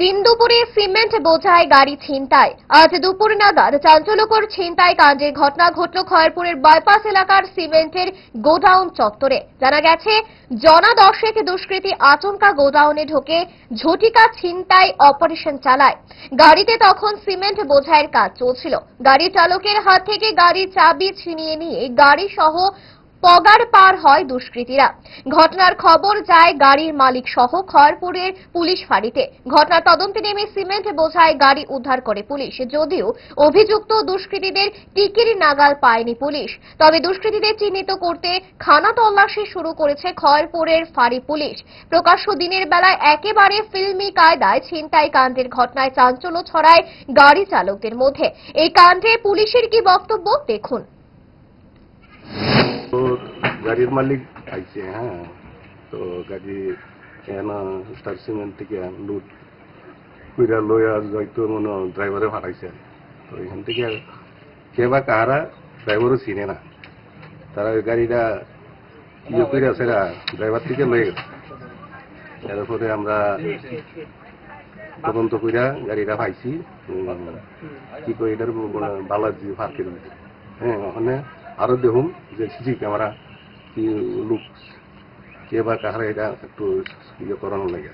দিন দুপুরে সিমেন্ট বোঝায় গাড়ি ছিনতাই। আজ দুপুর নাগাদ চাঞ্চল্যকর ছিনতাই কাণ্ডের ঘটনা ঘটল খয়েরপুরের বাইপাস এলাকার সিমেন্টের গোডাউন চত্বরে। জানা গেছে, জনা দশেক দুষ্কৃতী আচমকা গোডাউনে ঢোকে, ঝটিকা ছিনতাই অপারেশন চালায়। গাড়িতে তখন সিমেন্ট বোঝাইয়ের কাজ চলছিল। গাড়ি চালকের হাত থেকে গাড়ির চাবি ছিনিয়ে নিয়ে গাড়ি সহ পগার পার হয় দুষ্কৃতীরা। ঘটনার খবর যায় গাড়ির মালিক সহ খয়রপুরের পুলিশ ফাঁড়িতে। ঘটনার তদন্তে নেমে সিমেন্ট বোঝায় গাড়ি উদ্ধার করে পুলিশ। যদিও অভিযুক্ত দুষ্কৃতীদের টিকির নাগাল পায়নি পুলিশ। তবে দুষ্কৃতীদের চিহ্নিত করতে খানা তল্লাশি শুরু করেছে খয়রপুরের ফাঁড়ি পুলিশ। প্রকাশ্য দিনের বেলায় একেবারে ফিল্মি কায়দায় ছিনতাই কাণ্ডের ঘটনায় চাঞ্চল্য ছড়ায় গাড়ি চালকদের মধ্যে। এই কাণ্ডে পুলিশের কি বক্তব্য? দেখুন। গাড়ির মালিক আইছে হ্যাঁ। তো গাড়ি এন স্টার সিমেন্ট থেকে লুট কইরা লইয়া যাইতো মনে ড্রাইভারে ফাটাইছে তো এখান থেকে কে বা কাহারা ড্রাইভারও চিনে না। তারা ওই গাড়িটা ইয়ে করে আছে ড্রাইভার থেকে লয়ে গেছে। এরপরে আমরা তদন্ত কইরা গাড়িটা পাইছি। কি কই এটার বালাজি ফার্কের হ্যাঁ ওখানে আরও দেখুন যে সিসি ক্যামেরা লুক? কে বা কাহারা এটা একটু ইয়ে করানো লাগে।